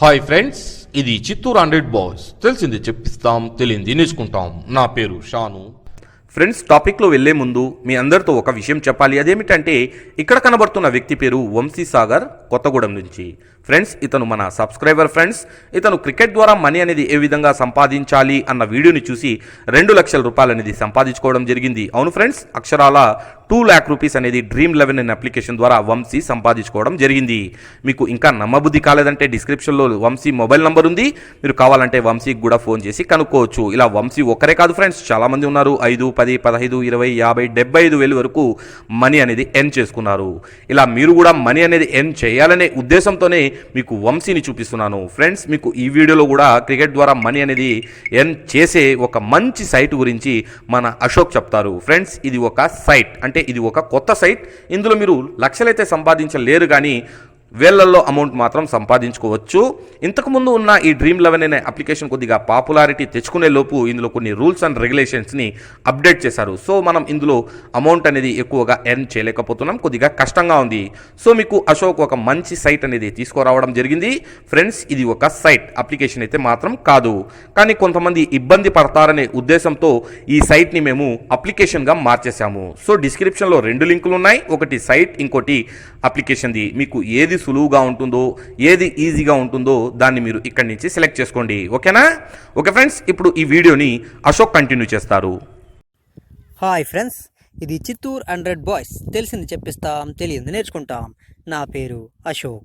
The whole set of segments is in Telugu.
హాయ్ ఫ్రెండ్స్ ఇది చిత్తూరు హండ్రెడ్ బాయ్స్ తెలిసింది చెప్పిస్తాం తెలియంది నేర్చుకుంటాం. నా పేరు షాను. ఫ్రెండ్స్ టాపిక్లో వెళ్ళే ముందు మీ అందరితో ఒక విషయం చెప్పాలి. అదేమిటంటే ఇక్కడ కనబడుతున్న వ్యక్తి పేరు వంశీ సాగర్ కొత్తగూడెం నుంచి. ఫ్రెండ్స్ ఇతను మన సబ్స్క్రైబర్ ఫ్రెండ్స్ ఇతను క్రికెట్ ద్వారా మనీ అనేది ఏ విధంగా సంపాదించాలి అన్న వీడియోని చూసి రెండు లక్షల రూపాయలు అనేది సంపాదించుకోవడం జరిగింది. అవును ఫ్రెండ్స్ అక్షరాల టూ ల్యాక్ రూపీస్ అనేది డ్రీమ్ లెవెన్ అనే అప్లికేషన్ ద్వారా వంశీ సంపాదించుకోవడం జరిగింది. మీకు ఇంకా నమ్మబుద్ధి కాలేదంటే డిస్క్రిప్షన్లో వంశీ మొబైల్ నంబర్ ఉంది. మీరు కావాలంటే వంశీకి కూడా ఫోన్ చేసి కనుక్కోవచ్చు. ఇలా వంశీ ఒక్కరే కాదు ఫ్రెండ్స్ చాలామంది ఉన్నారు. ఐదు పది పదహైదు ఇరవై యాభై డెబ్బై ఐదు వేలు వరకు మనీ అనేది ఎర్న్ చేసుకున్నారు. ఇలా మీరు కూడా మనీ అనేది ఎర్న్ చేయాలనే ఉద్దేశంతోనే మీకు వంశీని చూపిస్తున్నాను. ఫ్రెండ్స్ మీకు ఈ వీడియోలో కూడా క్రికెట్ ద్వారా మనీ అనేది ఎర్న్ చేసే ఒక మంచి సైట్ గురించి మన అశోక్ చెప్తారు. ఫ్రెండ్స్ ఇది ఒక సైట్. అంటే ఇది ఒక కొత్త సైట్. ఇందులో మీరు లక్షలైతే సంపాదించలేరు కానీ వేలల్లో అమౌంట్ మాత్రం సంపాదించుకోవచ్చు. ఇంతకుముందు ఉన్న ఈ డ్రీమ్ లెవెన్ అనే అప్లికేషన్ కొద్దిగా పాపులారిటీ తెచ్చుకునే లోపు ఇందులో కొన్ని రూల్స్ అండ్ రెగ్యులేషన్స్ని అప్డేట్ చేశారు. సో మనం ఇందులో అమౌంట్ అనేది ఎక్కువగా ఎర్న్ చేయలేకపోతున్నాం. కొద్దిగా కష్టంగా ఉంది. సో మీకు అశోక్ ఒక మంచి సైట్ అనేది తీసుకురావడం జరిగింది. ఫ్రెండ్స్ ఇది ఒక సైట్ అప్లికేషన్ అయితే మాత్రం కాదు. కానీ కొంతమంది ఇబ్బంది పడతారనే ఉద్దేశంతో ఈ సైట్ని మేము అప్లికేషన్గా మార్చేశాము. సో డిస్క్రిప్షన్లో రెండు లింకులు ఉన్నాయి. ఒకటి సైట్ ఇంకోటి అప్లికేషన్ది మీకు ఏది సులువుగా ఉంటుందో ఏది ఈజీగా ఉంటుందో దాన్ని మీరు ఇక్కడి నుంచి సెలెక్ట్ చేసుకోండి. ఓకేనా? ఓకే ఫ్రెండ్స్ ఇప్పుడు ఈ వీడియోని అశోక్ కంటిన్యూ చేస్తారు. హాయ్ ఫ్రెండ్స్ ఇది చిత్తూరు హండ్రెడ్ బాయ్స్ తెలిసింది చెప్పిస్తాం తెలియంది నేర్చుకుంటాం. నా పేరు అశోక్.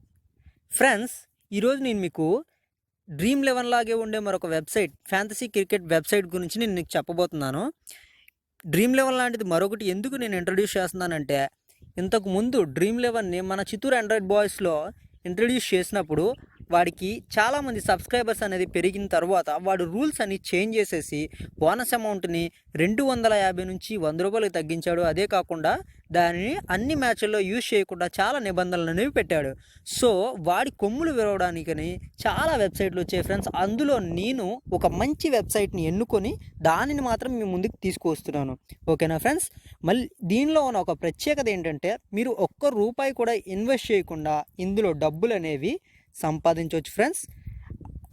ఫ్రెండ్స్ ఈరోజు నేను మీకు డ్రీమ్ లెవెన్ లాగే ఉండే మరొక వెబ్సైట్ ఫ్యాంటసీ క్రికెట్ వెబ్సైట్ గురించి నేను నీకు చెప్పబోతున్నాను. డ్రీమ్ లెవెన్ లాంటిది మరొకటి ఎందుకు నేను ఇంట్రడ్యూస్ చేస్తున్నానంటే ఇంతకుముందు డ్రీమ్ లెవెన్ని మన చిత్తూరు ఆండ్రాయిడ్ బాయ్స్లో ఇంట్రడ్యూస్ చేసినప్పుడు వాడికి చాలామంది సబ్స్క్రైబర్స్ అనేది పెరిగిన తర్వాత వాడు రూల్స్ అన్ని చేంజ్ చేసేసి బోనస్ అమౌంట్ని రెండు వందల యాభై నుంచి వంద రూపాయలకు తగ్గించాడు. అదే కాకుండా దానిని అన్ని మ్యాచ్ల్లో యూజ్ చేయకుండా చాలా నిబంధనలు అనేవి పెట్టాడు. సో వాడి కొమ్ములు విరవడానికని చాలా వెబ్సైట్లు వచ్చాయి ఫ్రెండ్స్. అందులో నేను ఒక మంచి వెబ్సైట్ని ఎన్నుకొని దానిని మాత్రం మీ ముందుకు తీసుకువస్తున్నాను. ఓకేనా ఫ్రెండ్స్? మళ్ళీ దీనిలో ఉన్న ఒక ప్రత్యేకత ఏంటంటే మీరు ఒక్క రూపాయి కూడా ఇన్వెస్ట్ చేయకుండా ఇందులో డబ్బులు అనేవి సంపాదించవచ్చు ఫ్రెండ్స్.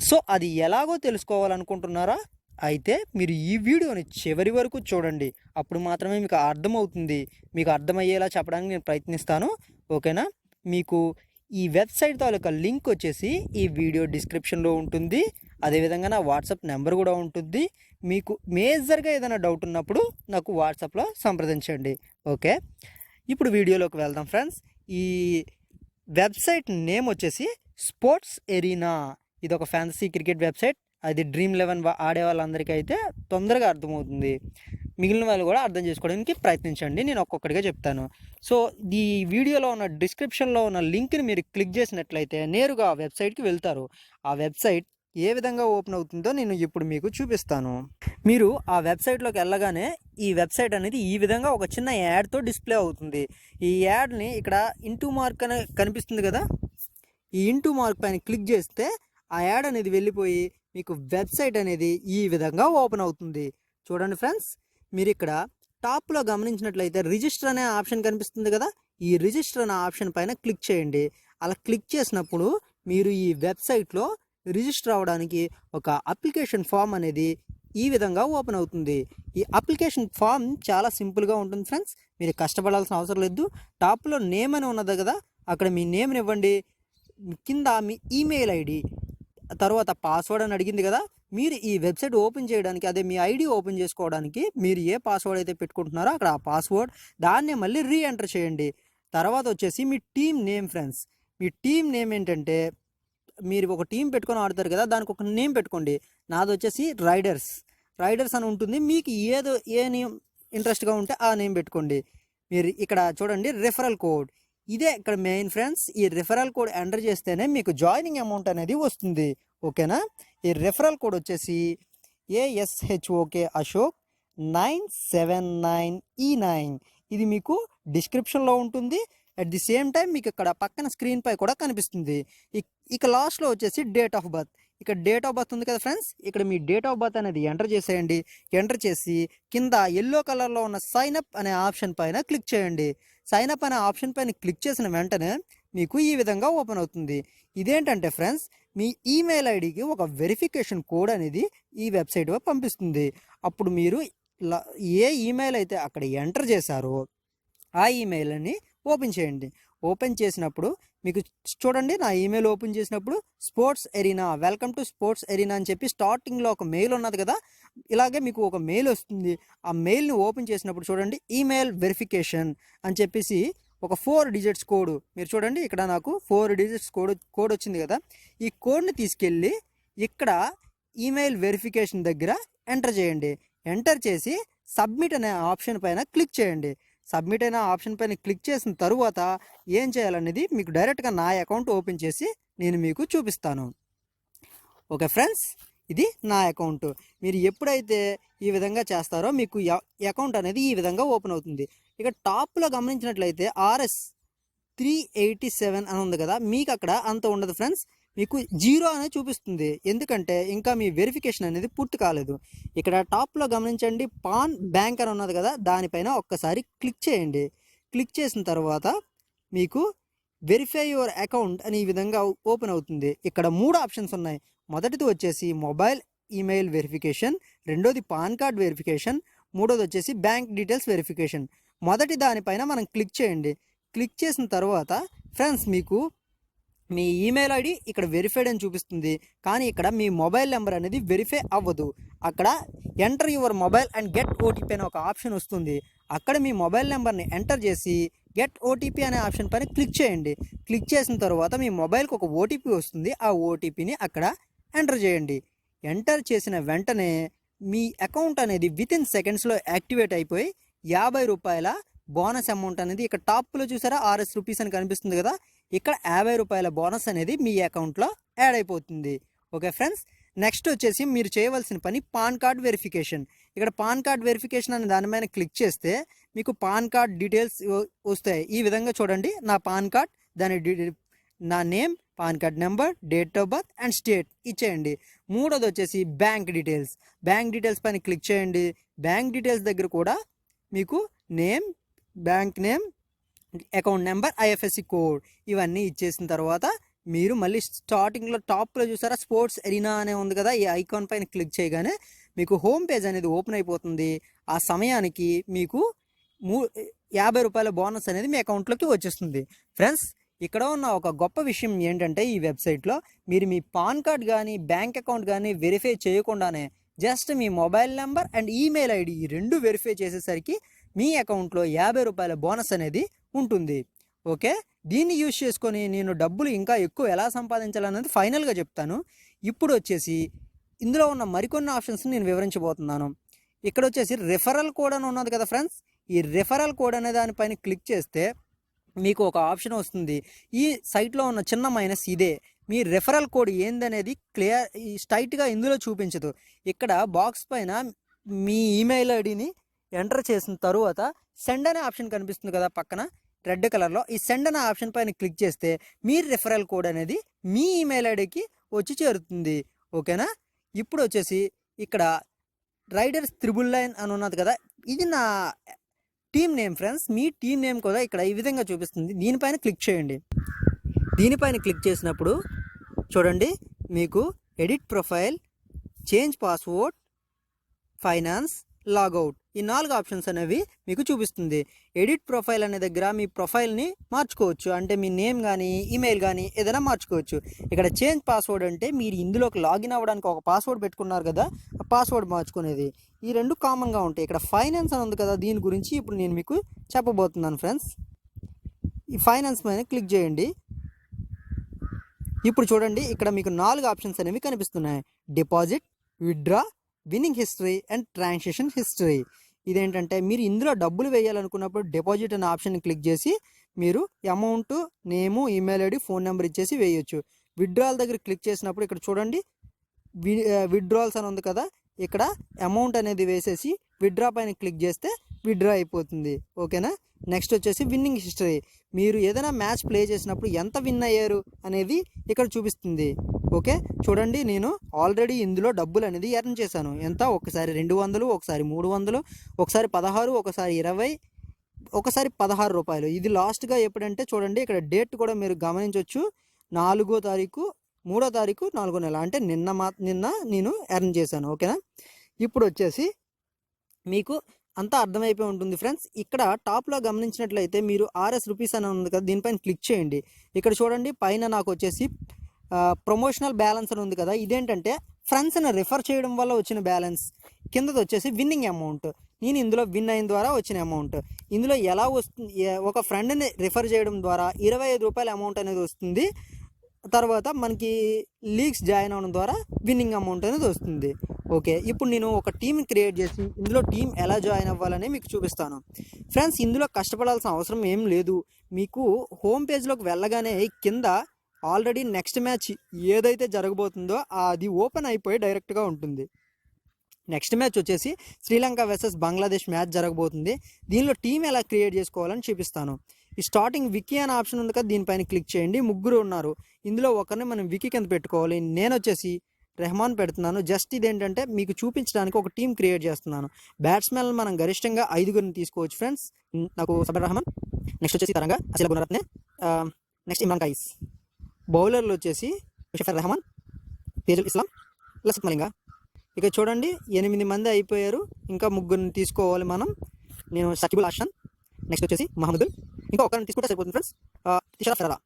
సో అది ఎలాగో తెలుసుకోవాలనుకుంటున్నారా? అయితే మీరు ఈ వీడియోని చివరి వరకు చూడండి. అప్పుడు మాత్రమే మీకు అర్థమవుతుంది. మీకు అర్థమయ్యేలా చెప్పడానికి నేను ప్రయత్నిస్తాను. ఓకేనా? మీకు ఈ వెబ్సైట్ తాలూకా లింక్ వచ్చేసి ఈ వీడియో డిస్క్రిప్షన్లో ఉంటుంది. అదేవిధంగా నా వాట్సాప్ నెంబర్ కూడా ఉంటుంది. మీకు మేజర్గా ఏదైనా డౌట్ ఉన్నప్పుడు నాకు వాట్సాప్లో సంప్రదించండి. ఓకే? ఇప్పుడు వీడియోలోకి వెళ్దాం ఫ్రెండ్స్. ఈ వెబ్సైట్ నేమ్ వచ్చేసి స్పోర్ట్స్ ఎరీనా. ఇది ఒక ఫ్యాన్సీ క్రికెట్ వెబ్సైట్. అది డ్రీమ్ లెవెన్ ఆడే వాళ్ళందరికీ అయితే తొందరగా అర్థమవుతుంది. మిగిలిన వాళ్ళు కూడా అర్థం చేసుకోవడానికి ప్రయత్నించండి. నేను ఒక్కొక్కటిగా చెప్తాను. సో ఈ వీడియోలో ఉన్న డిస్క్రిప్షన్లో ఉన్న లింక్ని మీరు క్లిక్ చేసినట్లయితే నేరుగా ఆ వెబ్సైట్కి వెళ్తారు. ఆ వెబ్సైట్ ఏ విధంగా ఓపెన్ అవుతుందో నేను ఇప్పుడు మీకు చూపిస్తాను. మీరు ఆ వెబ్సైట్లోకి వెళ్ళగానే ఈ వెబ్సైట్ అనేది ఈ విధంగా ఒక చిన్న యాడ్తో డిస్ప్లే అవుతుంది. ఈ యాడ్ని ఇక్కడ ఇంటూ మార్క్ అనే కనిపిస్తుంది కదా? ఈ ఇంటూ మార్క్ పైన క్లిక్ చేస్తే ఆ యాడ్ అనేది వెళ్ళిపోయి మీకు వెబ్సైట్ అనేది ఈ విధంగా ఓపెన్ అవుతుంది. చూడండి ఫ్రెండ్స్ మీరు ఇక్కడ టాప్లో గమనించినట్లయితే రిజిస్టర్ అనే ఆప్షన్ కనిపిస్తుంది కదా ఈ రిజిస్టర్ అనే ఆప్షన్ పైన క్లిక్ చేయండి. అలా క్లిక్ చేసినప్పుడు మీరు ఈ వెబ్సైట్లో రిజిస్టర్ అవ్వడానికి ఒక అప్లికేషన్ ఫామ్ అనేది ఈ విధంగా ఓపెన్ అవుతుంది. ఈ అప్లికేషన్ ఫామ్ చాలా సింపుల్గా ఉంటుంది ఫ్రెండ్స్ మీరు కష్టపడాల్సిన అవసరం లేదు. టాప్లో నేమ్ అని ఉన్నది కదా అక్కడ మీ నేమ్ని ఇవ్వండి. కింద మీ ఈమెయిల్ ఐడి తర్వాత పాస్వర్డ్ అని అడిగింది కదా మీరు ఈ వెబ్సైట్ ఓపెన్ చేయడానికి అదే మీ ఐడి ఓపెన్ చేసుకోవడానికి మీరు ఏ పాస్వర్డ్ అయితే పెట్టుకుంటున్నారో అక్కడ ఆ పాస్వర్డ్ దాన్నే మళ్ళీ రీ ఎంటర్ చేయండి. తర్వాత వచ్చేసి మీ టీమ్ నేమ్ ఫ్రెండ్స్ మీ టీమ్ నేమ్ ఏంటంటే మీరు ఒక టీం పెట్టుకొని ఆడతారు కదా దానికి ఒక నేమ్ పెట్టుకోండి. నాది వచ్చేసి రైడర్స్ రైడర్స్ అని ఉంటుంది. మీకు ఏదో ఏ నేమ్ ఇంట్రెస్ట్గా ఉంటే ఆ నేమ్ పెట్టుకోండి. మీరు ఇక్కడ చూడండి రెఫరల్ కోడ్ ఇదే ఇక్కడ మెయిన్ ఫ్రెండ్స్ ఈ రెఫరల్ కోడ్ ఎంటర్ చేస్తేనే మీకు జాయినింగ్ అమౌంట్ అనేది వస్తుంది. ఓకేనా? ఈ రెఫరల్ కోడ్ వచ్చేసి A S H O K Ashok nine seven nine E nine ఇది మీకు డిస్క్రిప్షన్లో ఉంటుంది. అట్ ది సేమ్ టైం మీకు ఇక్కడ పక్కన స్క్రీన్పై కూడా కనిపిస్తుంది. ఇక లాస్ట్లో వచ్చేసి డేట్ ఆఫ్ బర్త్ ఇక్కడ డేట్ ఆఫ్ బర్త్ ఉంది కదా ఫ్రెండ్స్ ఇక్కడ మీ డేట్ ఆఫ్ బర్త్ అనేది ఎంటర్ చేసేయండి. ఎంటర్ చేసి కింద ఎల్లో కలర్లో ఉన్న సైన్ అప్ అనే ఆప్షన్ పైన క్లిక్ చేయండి. సైన్ అప్ అనే ఆప్షన్ పైన క్లిక్ చేసిన వెంటనే మీకు ఈ విధంగా ఓపెన్ అవుతుంది. ఇదేంటంటే ఫ్రెండ్స్ మీ ఈమెయిల్ ఐడికి ఒక వెరిఫికేషన్ కోడ్ అనేది ఈ వెబ్సైట్ పంపిస్తుంది. అప్పుడు మీరు ల- ఏ ఈమెయిల్ అయితే అక్కడ ఎంటర్ చేశారో ఆ ఈమెయిల్ని ఓపెన్ చేయండి. ఓపెన్ చేసినప్పుడు మీకు చూడండి నా ఈమెయిల్ ఓపెన్ చేసినప్పుడు Sports Arena welcome to Sports Arena అని చెప్పి స్టార్టింగ్లో ఒక మెయిల్ ఉన్నది కదా ఇలాగే మీకు ఒక మెయిల్ వస్తుంది. ఆ మెయిల్ని ఓపెన్ చేసినప్పుడు చూడండి ఈమెయిల్ వెరిఫికేషన్ అని చెప్పేసి ఒక ఫోర్ డిజిట్స్ కోడ్. మీరు చూడండి ఇక్కడ నాకు ఫోర్ డిజిట్స్ కోడ్ కోడ్ వచ్చింది కదా. ఈ కోడ్ని తీసుకెళ్ళి ఇక్కడ ఈమెయిల్ వెరిఫికేషన్ దగ్గర ఎంటర్ చేయండి. ఎంటర్ చేసి సబ్మిట్ అనే ఆప్షన్ పైన క్లిక్ చేయండి. సబ్మిట్ అయిన ఆప్షన్ పైన క్లిక్ చేసిన తరువాత ఏం చేయాలనేది మీకు డైరెక్ట్గా నా అకౌంట్ ఓపెన్ చేసి నేను మీకు చూపిస్తాను. ఓకే ఫ్రెండ్స్ ఇది నా అకౌంట్. మీరు ఎప్పుడైతే ఈ విధంగా చేస్తారో మీకు అకౌంట్ అనేది ఈ విధంగా ఓపెన్ అవుతుంది. ఇక టాప్లో గమనించినట్లయితే ఆర్ఎస్ త్రీ ఎయిటీ సెవెన్ అని ఉంది కదా మీకు అక్కడ అంత ఉండదు ఫ్రెండ్స్. మీకు జీరో అనేది చూపిస్తుంది. ఎందుకంటే ఇంకా మీ వెరిఫికేషన్ అనేది పూర్తి కాలేదు. ఇక్కడ టాప్లో గమనించండి పాన్ బ్యాంక్ అని ఉన్నది కదా దానిపైన ఒక్కసారి క్లిక్ చేయండి. క్లిక్ చేసిన తర్వాత మీకు వెరిఫై యువర్ అకౌంట్ అని ఈ విధంగా ఓపెన్ అవుతుంది. ఇక్కడ మూడు ఆప్షన్స్ ఉన్నాయి. మొదటిది వచ్చేసి మొబైల్ ఈమెయిల్ వెరిఫికేషన్ రెండోది పాన్ కార్డ్ వెరిఫికేషన్ మూడోది వచ్చేసి బ్యాంక్ డీటెయిల్స్ వెరిఫికేషన్. మొదటి దానిపైన మనం క్లిక్ చేయండి. క్లిక్ చేసిన తర్వాత ఫ్రెండ్స్ మీకు మీ ఈమెయిల్ ఐడి ఇక్కడ వెరిఫైడ్ అని చూపిస్తుంది. కానీ ఇక్కడ మీ మొబైల్ నెంబర్ అనేది వెరిఫై అవ్వదు. అక్కడ enter your mobile and get OTP అనే ఒక ఆప్షన్ వస్తుంది. అక్కడ మీ మొబైల్ నెంబర్ని ఎంటర్ చేసి గెట్ ఓటీపీ అనే ఆప్షన్ పైన క్లిక్ చేయండి. క్లిక్ చేసిన తర్వాత మీ మొబైల్కి ఒక ఓటీపీ వస్తుంది. ఆ ఓటీపీని అక్కడ ఎంటర్ చేయండి. ఎంటర్ చేసిన వెంటనే మీ అకౌంట్ అనేది విత్ ఇన్ సెకండ్స్లో యాక్టివేట్ అయిపోయి యాభై రూపాయల బోనస్ అమౌంట్ అనేది ఇక్కడ టాప్లో చూసారా? ఆర్ఎస్ రూపీస్ అని కనిపిస్తుంది కదా? ఇక్కడ యాభై రూపాయల బోనస్ అనేది మీ అకౌంట్లో యాడ్ అయిపోతుంది. Okay friends? నెక్స్ట్ వచ్చేసి మీరు చేయవలసిన పని పాన్ కార్డ్ వెరిఫికేషన్. ఇక్కడ పాన్ కార్డ్ వెరిఫికేషన్ అనే దాని మీద క్లిక్ చేస్తే మీకు పాన్ కార్డ్ డీటెయిల్స్ వస్తాయి. ఈ విధంగా చూడండి. నా పాన్ కార్డ్ దాని నా name PAN card number date of birth and state ఇచ్చేయండి. మూడోది వచ్చేసి బ్యాంక్ డీటెయిల్స్. బ్యాంక్ డీటెయిల్స్ పైన క్లిక్ చేయండి. బ్యాంక్ డీటెయిల్స్ దగ్గర కూడా మీకు name bank name account number IFSC code ఇవన్నీ ఇచ్చేసిన తర్వాత మీరు మళ్ళీ స్టార్టింగ్లో టాప్లో చూసారా? స్పోర్ట్స్ ఎరీనా అనే ఉంది కదా? ఈ ఐకాన్ పైన క్లిక్ చేయగానే మీకు హోమ్ పేజ్ అనేది ఓపెన్ అయిపోతుంది. ఆ సమయానికి మీకు మూ యాభై రూపాయల బోనస్ అనేది మీ అకౌంట్లోకి వచ్చేస్తుంది. ఫ్రెండ్స్ ఇక్కడ ఉన్న ఒక గొప్ప విషయం ఏంటంటే ఈ వెబ్సైట్లో మీరు మీ పాన్ కార్డ్ కానీ బ్యాంక్ అకౌంట్ కానీ వెరిఫై చేయకుండానే just me mobile number and email ID ఈ రెండు వెరిఫై చేసేసరికి మీ అకౌంట్లో యాభై రూపాయల బోనస్ అనేది ఉంటుంది. ఓకే? దీన్ని యూజ్ చేసుకొని నేను డబ్బులు ఇంకా ఎక్కువ ఎలా సంపాదించాలన్నది ఫైనల్గా చెప్తాను. ఇప్పుడు వచ్చేసి ఇందులో ఉన్న మరికొన్ని ఆప్షన్స్ నేను వివరించబోతున్నాను. ఇక్కడ వచ్చేసి రెఫరల్ కోడ్ అని ఉన్నది కదా ఫ్రెండ్స్? ఈ రెఫరల్ కోడ్ అనే దానిపైన క్లిక్ చేస్తే మీకు ఒక ఆప్షన్ వస్తుంది. ఈ సైట్లో ఉన్న చిన్న మైనస్ ఇదే. మీ రెఫరల్ కోడ్ ఏందనేది క్లియర్ స్ట్రైట్గా ఇందులో చూపించదు. ఇక్కడ బాక్స్ పైన మీ ఈమెయిల్ ఐడిని ఎంటర్ చేసిన తరువాత సెండ్ అనే ఆప్షన్ కనిపిస్తుంది కదా పక్కన రెడ్ కలర్లో. ఈ సెండ్ అనే ఆప్షన్ పైన క్లిక్ చేస్తే మీ రెఫరల్ కోడ్ అనేది మీ ఈమెయిల్ ఐడికి వచ్చి చేరుతుంది. ఓకేనా ఇప్పుడు వచ్చేసి ఇక్కడ రైడర్స్ త్రిబుల్ లైన్ అని ఉన్నది కదా ఇది నా టీమ్ నేమ్ ఫ్రెండ్స్ మీ టీమ్ నేమ్ కూడా ఇక్కడ ఈ విధంగా చూపిస్తుంది. దీనిపైన క్లిక్ చేయండి. దీనిపైన క్లిక్ చేసినప్పుడు చూడండి మీకు edit profile change password finance logout. ఈ నాలుగు ఆప్షన్స్ అనేవి మీకు చూపిస్తుంది. ఎడిట్ ప్రొఫైల్ అనే దగ్గర మీ ప్రొఫైల్ని మార్చుకోవచ్చు. అంటే మీ నేమ్ కానీ ఈమెయిల్ కానీ ఏదైనా మార్చుకోవచ్చు. ఇక్కడ చేంజ్ పాస్వర్డ్ అంటే మీరు ఇందులోకి లాగిన్ అవ్వడానికి ఒక పాస్వర్డ్ పెట్టుకున్నారు కదా ఆ పాస్వర్డ్ మార్చుకునేది. ఈ రెండు కామన్గా ఉంటాయి. ఇక్కడ ఫైనాన్స్ అని ఉంది కదా దీని గురించి ఇప్పుడు నేను మీకు చెప్పబోతున్నాను ఫ్రెండ్స్. ఈ ఫైనాన్స్ పైన క్లిక్ చేయండి. ఇప్పుడు చూడండి ఇక్కడ మీకు నాలుగు ఆప్షన్స్ అనేవి కనిపిస్తున్నాయి. Deposit withdraw winning history and transaction history ఇదేంటంటే మీరు ఇందులో డబ్బులు వేయాలనుకున్నప్పుడు డిపాజిట్ అనే ఆప్షన్ క్లిక్ చేసి మీరు amount name email ID phone number ఇచ్చేసి వేయొచ్చు. విడ్డ్రాల్ దగ్గర క్లిక్ చేసినప్పుడు ఇక్కడ చూడండి వి విత్డ్రాల్స్ అని ఉంది కదా ఇక్కడ అమౌంట్ అనేది వేసేసి విత్డ్రా పైన క్లిక్ చేస్తే విత్డ్రా అయిపోతుంది. ఓకేనా నెక్స్ట్ వచ్చేసి విన్నింగ్ హిస్టరీ మీరు ఏదైనా మ్యాచ్ ప్లే చేసినప్పుడు ఎంత విన్ అయ్యారు అనేది ఇక్కడ చూపిస్తుంది. ఓకే? చూడండి నేను ఆల్రెడీ ఇందులో డబ్బులు అనేది ఎర్న్ చేశాను. ఎంత? ఒకసారి రెండు వందలు ఒకసారి మూడు వందలు ఒకసారి పదహారు ఒకసారి ఇరవై ఒకసారి పదహారు రూపాయలు. ఇది లాస్ట్గా ఎప్పుడంటే చూడండి ఇక్కడ డేట్ కూడా మీరు గమనించవచ్చు నాలుగో తారీఖు మూడో తారీఖు నాలుగో నెల. అంటే నిన్న మా నిన్న నేను ఎర్న్ చేశాను. ఓకేనా? ఇప్పుడు వచ్చేసి మీకు అంతా అర్థమైపోయి ఉంటుంది ఫ్రెండ్స్. ఇక్కడ టాప్లో గమనించినట్లయితే మీరు ఆర్ఎస్ రూపీస్ అని ఉంది కదా దీనిపైన క్లిక్ చేయండి. ఇక్కడ చూడండి పైన నాకు వచ్చేసి ప్రమోషనల్ బ్యాలెన్స్ అని ఉంది కదా ఇదేంటంటే ఫ్రెండ్స్ని రిఫర్ చేయడం వల్ల వచ్చిన బ్యాలెన్స్ కిందది వచ్చేసి విన్నింగ్ అమౌంట్ నేను ఇందులో విన్ అయిన ద్వారా వచ్చిన అమౌంట్ ఇందులో ఎలా వస్తుంది ఒక ఫ్రెండ్ని రిఫర్ చేయడం ద్వారా ఇరవై ఐదు రూపాయల అమౌంట్ అనేది వస్తుంది. తర్వాత మనకి లీగ్స్ జాయిన్ అవడం ద్వారా విన్నింగ్ అమౌంట్ అనేది వస్తుంది. ఓకే ఇప్పుడు నేను ఒక టీం క్రియేట్ చేసి ఇందులో టీం ఎలా జాయిన్ అవ్వాలని మీకు చూపిస్తాను. ఫ్రెండ్స్ ఇందులో కష్టపడాల్సిన అవసరం ఏం లేదు. మీకు హోమ్ పేజ్లోకి వెళ్ళగానే కింద ఆల్రెడీ నెక్స్ట్ మ్యాచ్ ఏదైతే జరగబోతుందో అది ఓపెన్ అయిపోయి డైరెక్ట్గా ఉంటుంది. నెక్స్ట్ మ్యాచ్ వచ్చేసి శ్రీలంక వర్సెస్ బంగ్లాదేశ్ మ్యాచ్ జరగబోతుంది. దీనిలో టీం ఎలా క్రియేట్ చేసుకోవాలని చూపిస్తాను. ఈ స్టార్టింగ్ వికీ అనే ఆప్షన్ ఉంది కదా దీనిపైన క్లిక్ చేయండి. ముగ్గురు ఉన్నారు. ఇందులో ఒకరిని మనం వికీ కింద పెట్టుకోవాలి. నేను వచ్చేసి రెహమాన్ పెడుతున్నాను. జస్ట్ ఇదేంటంటే మీకు చూపించడానికి ఒక టీం క్రియేట్ చేస్తున్నాను. బ్యాట్స్మెన్ మనం గరిష్టంగా ఐదుగురిని తీసుకోవచ్చు ఫ్రెండ్స్. నాకు సబర్ రెహమాన్ నెక్స్ట్ వచ్చేసి తరంగా అసలు గుణరత్నే నెక్స్ట్ ఇమ్రాన్ కైస్. బౌలర్లు వచ్చేసి ముషఫర్ రెహమాన్ తేజుల్ ఇస్లాం లసిత్ మలింగ ఇక చూడండి ఎనిమిది మంది అయిపోయారు. ఇంకా ముగ్గురిని తీసుకోవాలి మనం. నేను సకిబుల్ హసన్ నెక్స్ట్ వచ్చేసి మహమ్మదుల్. ఇంకా ఒకరిని తీసుకుంటే సరిపోతుంది ఫ్రెండ్స్ తిషరా ఫెరా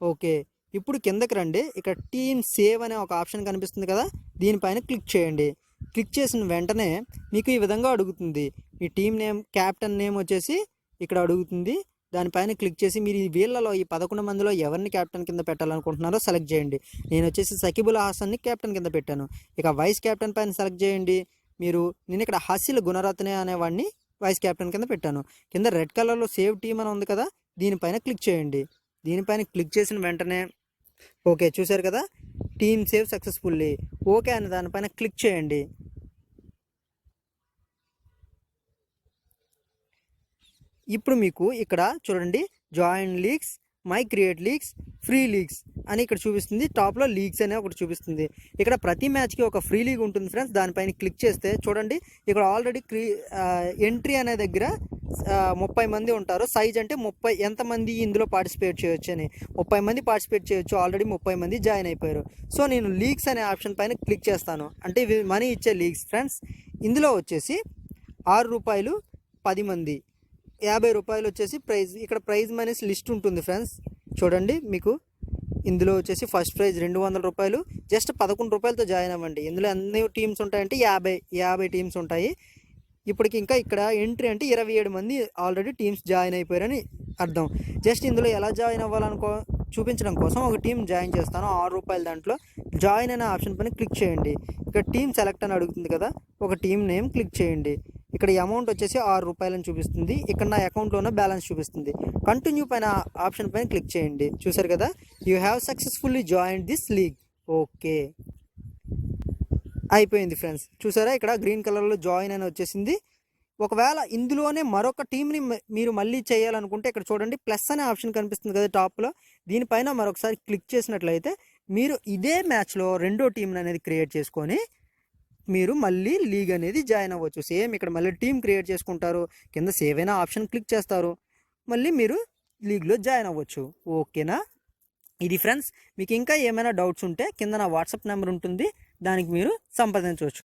ఓకే ఇప్పుడు కిందకి రండి. ఇక్కడ టీమ్ సేవ్ అనే ఒక ఆప్షన్ కనిపిస్తుంది కదా దీనిపైన క్లిక్ చేయండి. క్లిక్ చేసిన వెంటనే మీకు ఈ విధంగా అడుగుతుంది. మీ టీం నేమ్ క్యాప్టెన్ నేమ్ వచ్చేసి ఇక్కడ అడుగుతుంది. దానిపైన క్లిక్ చేసి మీరు ఈ వీళ్ళలో ఈ పదకొండు మందిలో ఎవరిని క్యాప్టెన్ కింద పెట్టాలనుకుంటున్నారో సెలెక్ట్ చేయండి. నేను వచ్చేసి సకిబుల్ హాసన్ని క్యాప్టెన్ కింద పెట్టాను. ఇక వైస్ క్యాప్టెన్ పైన సెలెక్ట్ చేయండి. మీరు నేను ఇక్కడ హసిల్ గుణరత్నే అనేవాడిని వైస్ క్యాప్టెన్ కింద పెట్టాను. కింద రెడ్ కలర్లో సేవ్ టీమ్ అని ఉంది కదా దీనిపైన క్లిక్ చేయండి. దీనిపైన క్లిక్ చేసిన వెంటనే ఓకే చూశారు కదా టీమ్ సేవ్ సక్సెస్ఫుల్లీ. ఓకే అనే దానిపైన క్లిక్ చేయండి. ఇప్పుడు మీకు ఇక్కడ చూడండి join leagues my create leagues free leagues అని ఇక్కడ చూపిస్తుంది. టాప్లో లీగ్స్ అనే ఒకటి చూపిస్తుంది. ఇక్కడ ప్రతి మ్యాచ్కి ఒక ఫ్రీ లీగ్ ఉంటుంది ఫ్రెండ్స్ దానిపైన క్లిక్ చేస్తే చూడండి ఇక్కడ ఆల్రెడీ క్రీ ఎంట్రీ అనే దగ్గర ముప్పై మంది ఉంటారు. సైజ్ అంటే ముప్పై ఎంతమంది ఇందులో పార్టిసిపేట్ చేయొచ్చు అని. ముప్పై మంది పార్టిసిపేట్ చేయొచ్చు. ఆల్రెడీ ముప్పై మంది జాయిన్ అయిపోయారు. సో నేను లీగ్స్ అనే ఆప్షన్ పైన క్లిక్ చేస్తాను. అంటే ఇవి మనీ ఇచ్చే లీగ్స్ ఫ్రెండ్స్ ఇందులో వచ్చేసి ఆరు రూపాయలు పది మంది యాభై రూపాయలు వచ్చేసి ప్రైజ్ ఇక్కడ ప్రైజ్ మనీస్ లిస్ట్ ఉంటుంది ఫ్రెండ్స్. చూడండి మీకు. ఇందులో వచ్చేసి ఫస్ట్ ప్రైజ్ రెండు వందల రూపాయలు జస్ట్ పదకొండు రూపాయలతో జాయిన్ అవ్వండి. ఇందులో అన్ని టీమ్స్ ఉంటాయంటే యాభై యాభై టీమ్స్ ఉంటాయి. ఇప్పటికి ఇంకా ఇక్కడ ఎంట్రీ అంటే ఇరవై ఏడు మంది ఆల్రెడీ టీమ్స్ జాయిన్ అయిపోయారని అర్థం. జస్ట్ ఇందులో ఎలా జాయిన్ అవ్వాలనుకో చూపించడం కోసం ఒక టీం జాయిన్ చేస్తాను. ఆరు రూపాయల దాంట్లో జాయిన్ అనే ఆప్షన్ పైన క్లిక్ చేయండి. ఇక్కడ టీం సెలెక్ట్ అని అడుగుతుంది కదా ఒక టీం నేమ్ క్లిక్ చేయండి. ఇక్కడ అమౌంట్ వచ్చేసి ఆరు రూపాయలని చూపిస్తుంది. ఇక్కడ నా అకౌంట్లో ఉన్న బ్యాలెన్స్ చూపిస్తుంది. కంటిన్యూ పైన ఆప్షన్ పైన క్లిక్ చేయండి. చూసారు కదా? You have successfully join this league okay అయిపోయింది ఫ్రెండ్స్ చూసారా? ఇక్కడ గ్రీన్ కలర్లో జాయిన్ అని వచ్చేసింది. ఒకవేళ ఇందులోనే మరొక టీంని మీరు మళ్ళీ చేయాలనుకుంటే ఇక్కడ చూడండి ప్లస్ అనే ఆప్షన్ కనిపిస్తుంది కదా టాప్లో దీనిపైన మరొకసారి క్లిక్ చేసినట్లయితే మీరు ఇదే మ్యాచ్లో రెండో టీంని అనేది క్రియేట్ చేసుకొని మీరు మళ్ళీ లీగ్ అనేది జాయిన్ అవ్వచ్చు. సేమ్ ఇక్కడ మళ్ళీ టీం క్రియేట్ చేసుకుంటారు. కింద సేవ్ అయిన ఆప్షన్ క్లిక్ చేస్తారు. మళ్ళీ మీరు లీగ్లో జాయిన్ అవ్వచ్చు. ఓకేనా? ఇది ఫ్రెండ్స్ మీకు ఇంకా ఏమైనా డౌట్స్ ఉంటే కింద నా వాట్సాప్ నెంబర్ ఉంటుంది. దానికి మీరు సంప్రదించవచ్చు.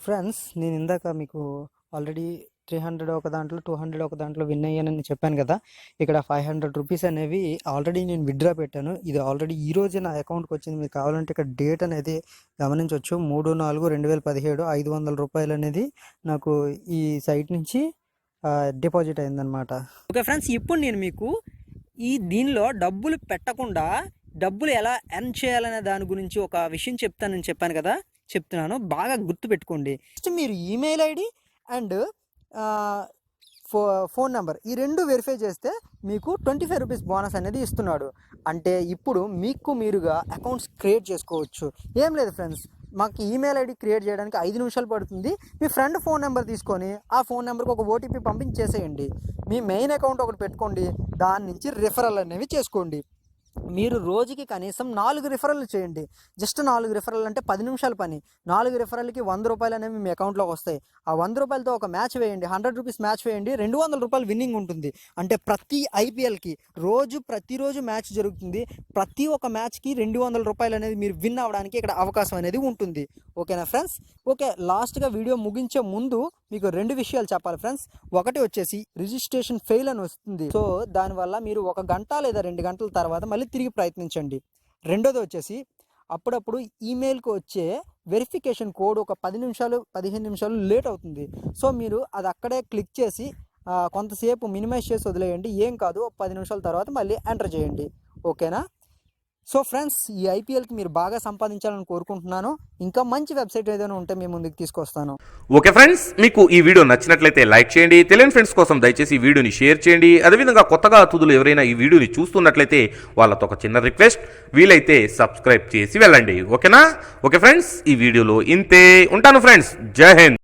ఫ్రెండ్స్ నేను ఇందాక మీకు ఆల్రెడీ త్రీ హండ్రెడ్ ఒక దాంట్లో టూ హండ్రెడ్ ఒక దాంట్లో విన్ అయ్యానని చెప్పాను కదా. ఇక్కడ ఫైవ్ హండ్రెడ్ రూపీస్ అనేవి ఆల్రెడీ నేను విత్డ్రా పెట్టాను. ఇది ఆల్రెడీ ఈ రోజే నా అకౌంట్కి వచ్చింది. మీకు కావాలంటే ఇక్కడ డేట్ అనేది గమనించవచ్చు మూడు నాలుగు రెండు వేల పదిహేడు ఐదు వందల రూపాయలు అనేది నాకు ఈ సైట్ నుంచి డిపాజిట్ అయిందనమాట ఓకే ఫ్రెండ్స్ ఇప్పుడు నేను మీకు ఈ దీనిలో డబ్బులు పెట్టకుండా డబ్బులు ఎలా ఎర్న్ చేయాలనే దాని గురించి ఒక విషయం చెప్తానని చెప్పాను కదా. చెప్తున్నాను. బాగా గుర్తు పెట్టుకోండి. ఫస్ట్ మీరు ఈమెయిల్ ఐడి అండ్ ఫో ఫోన్ నెంబర్. ఈ రెండు వెరిఫై చేస్తే మీకు ట్వంటీ ఫైవ్ రూపీస్ బోనస్ అనేది ఇస్తున్నాడు. అంటే ఇప్పుడు మీకు మీరుగా అకౌంట్స్ క్రియేట్ చేసుకోవచ్చు. ఏం లేదు ఫ్రెండ్స్. మాకు ఈమెయిల్ ఐడి క్రియేట్ చేయడానికి ఐదు నిమిషాలు పడుతుంది. మీ ఫ్రెండ్ ఫోన్ నెంబర్ తీసుకొని ఆ ఫోన్ నెంబర్కి ఒక ఓటీపీ పంపించేసేయండి. మీ మెయిన్ అకౌంట్ ఒకటి పెట్టుకోండి. దాని నుంచి రిఫరల్ అనేవి చేసుకోండి. మీరు రోజుకి కనీసం నాలుగు రిఫరల్ చేయండి. జస్ట్ నాలుగు రిఫరల్ అంటే పది నిమిషాల పని. నాలుగు రిఫరల్కి వంద రూపాయలు అనేవి మీ అకౌంట్లోకి వస్తాయి. ఆ వంద రూపాయలతో ఒక మ్యాచ్ వేయండి. హండ్రెడ్ రూపీస్ మ్యాచ్ వేయండి. రెండు వందల రూపాయలు విన్నింగ్ ఉంటుంది. అంటే ప్రతి ఐపీఎల్కి రోజు ప్రతిరోజు మ్యాచ్ జరుగుతుంది. ప్రతి ఒక్క మ్యాచ్కి రెండు వందల రూపాయలు అనేది మీరు విన్ అవ్వడానికి ఇక్కడ అవకాశం అనేది ఉంటుంది. ఓకేనా ఫ్రెండ్స్ ఓకే లాస్ట్గా వీడియో ముగించే ముందు మీకు రెండు విషయాలు చెప్పాలి ఫ్రెండ్స్ ఒకటి వచ్చేసి రిజిస్ట్రేషన్ ఫెయిల్ అని వస్తుంది. సో దానివల్ల మీరు ఒక గంట లేదా రెండు గంటల తర్వాత మళ్ళీ తిరిగి ప్రయత్నించండి. రెండోది వచ్చేసి అప్పుడప్పుడు ఈమెయిల్కి వచ్చే వెరిఫికేషన్ కోడ్ ఒక పది నిమిషాలు పదిహేను నిమిషాలు లేట్ అవుతుంది. సో మీరు అది అక్కడే క్లిక్ చేసి కొంతసేపు మినిమైజ్ చేసి వదిలేయండి. ఏం కాదు పది నిమిషాల తర్వాత మళ్ళీ ఎంటర్ చేయండి. ఓకేనా? సో ఫ్రెండ్స్ ఈ ఐపీఎల్కి మీరు బాగా సంపాదించాలని కోరుకుంటున్నాను. ఇంకా మంచి వెబ్సైట్ ఏదైనా ఉంటే మీ ముందుకు తీసుకొస్తాను. ఓకే ఫ్రెండ్స్ మీకు ఈ వీడియో నచ్చినట్లయితే లైక్ చేయండి తెలియని ఫ్రెండ్స్ కోసం దయచేసి ఈ వీడియోని షేర్ చేయండి. అదేవిధంగా కొత్తగా అతిథులు ఎవరైనా ఈ వీడియోని చూస్తున్నట్లయితే వాళ్ళతో ఒక చిన్న రిక్వెస్ట్ వీలైతే సబ్స్క్రైబ్ చేసి వెళ్ళండి. ఓకేనా? ఓకే ఫ్రెండ్స్ ఈ వీడియోలో ఇంతే. ఉంటాను ఫ్రెండ్స్ జై హింద్.